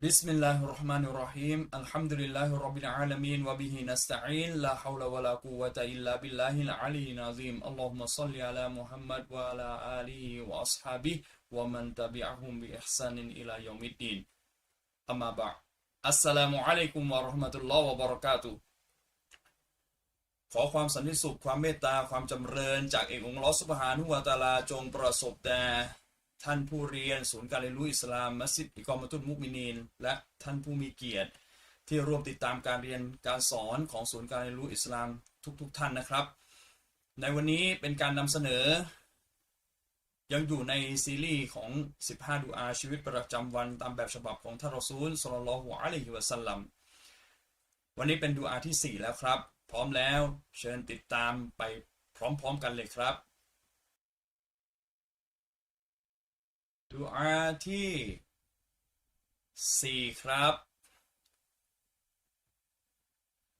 بسم الله الرحمن الرحيم الحمد لله رب العالمين وبه نستعين لا حول ولا قوة إلا بالله العلي العظيم اللهم صل على محمد وعلى آله وأصحابه ومن تبعهم بإحسان إلى يوم الدين أما بعد السلام عليكم ورحمة الله وبركاته ขอความสันติสุขความเมตตาความจำเริญจากเอกองค์ลอสุภานุวาตาลาจงประสบแต่ ท่านผู้เรียนศูนย์การเรียนรู้อิสลามมัสยิดอิกอมตุลมุกมินีน และท่านผู้มีเกียรติ ที่ร่วมติดตามการเรียนการสอนของศูนย์การเรียนรู้อิสลามทุกๆทท่านนะครับ ในวันนี้เป็นการนำเสนอ ยังอยู่ในซีรีส์ของ 15 ดูอาชีวิตประจำวันตามแบบฉบับของท่านรอซูลสลลัลลอฮุอะลัยฮิวะสัลลัมวันนี้เป็นดูอาที่ 4 แล้วครับ พร้อมแล้วเชิญติดตามไปพร้อมๆกันเลยครับ ดูอาที่ 4 ครับ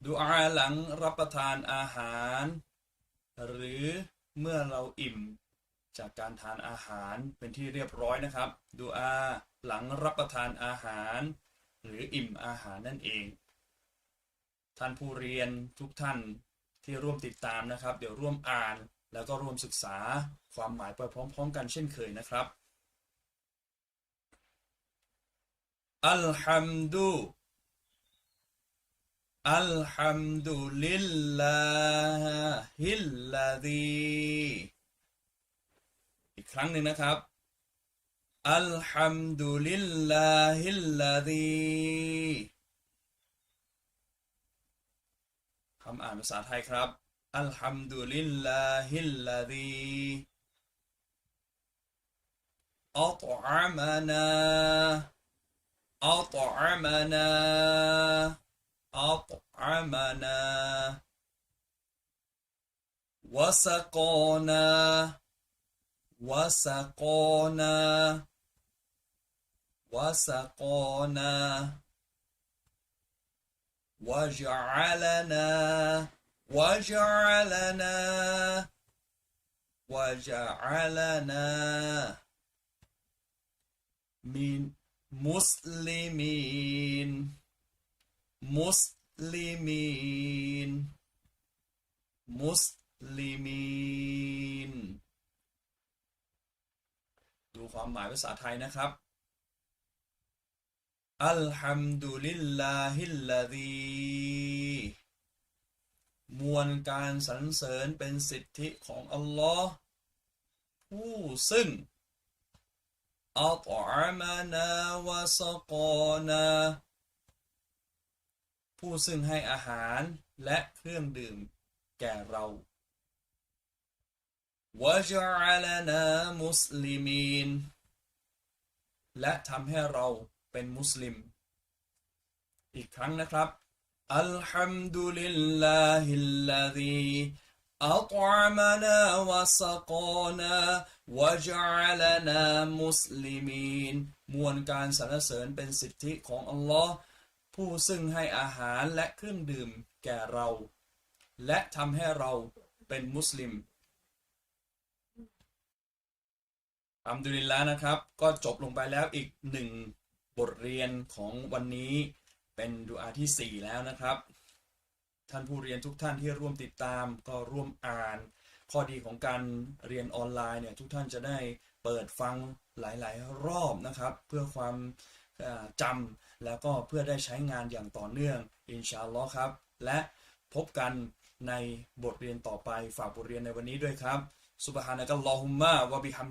ดูอาหลังรับประทานอาหาร หรือเมื่อเราอิ่มจากการทานอาหารเป็นที่เรียบร้อยนะครับดูอาหลังรับประทานอาหาร หรืออิ่มอาหารนั่นเอง ท่านผู้เรียนทุกท่านที่ร่วมติดตามนะครับ เดี๋ยวร่วมอ่านแล้วก็ร่วมศึกษาความหมายไปพร้อม ๆ กันเช่นเคยนะครับ อัลฮัมดุอัลฮัมดุลิลลาฮิลลาดีอีกครั้งหนึ่งนะครับอัลฮัมดุลิลลาฮิลลาดีคำอ่านภาษาไทยครับอัลฮัมดุลิลลาฮิลลาดีอัตอะมานา أطعمنا. أطعمنا. وسقانا. وسقانا. وسقانا. وجعلنا. وجعلنا. وجعلنا. من มุสลิมีน มุสลิมีน มุสลิมีน ดูความหมายภาษาไทยนะครับ อัลฮัมดุลิลลาฮิลลาดีมวลการสรรเสริญเป็นสิทธิของอัลลอฮ์ผู้ซึ่ง أطعمنا وسقانا ผู้ซึ่งให้อาหารและเครื่องดื่มแก่เรา وجعلنا مسلمين และทำให้เราเป็นมุสลิม อีกครั้งนะครับ อัลฮัมดุลิลลาฮิลลาดี أطعمنا وسقانا وجعلنا مسلمين มวลการสรรเสริญเป็นสิทธิของอัลลอฮ์ผู้ซึ่งให้อาหารและเครื่องดื่มแก่เรา และทำให้เราเป็นมุสลิมอัมดุลิลละนะครับ ก็จบลงไปแล้วอีกหนึ่งบทเรียนของวันนี้เป็นดูอาที่ 4 แล้วนะครับ ท่านผู้เรียนทุกท่านที่ร่วมติดตามก็ร่วมอ่าน ข้อดีของการเรียนออนไลน์เนี่ยทุกท่านจะได้เปิดฟังหลาย ๆ รอบนะครับ เพื่อความจำแล้วก็เพื่อได้ใช้งานอย่างต่อเนื่องอินชาอัลลอฮ์ครับ และพบกันในบทเรียนต่อไปฝากบทเรียนในวันนี้ด้วยครับซุบฮานะกัลลอฮุมมะวะบิฮัม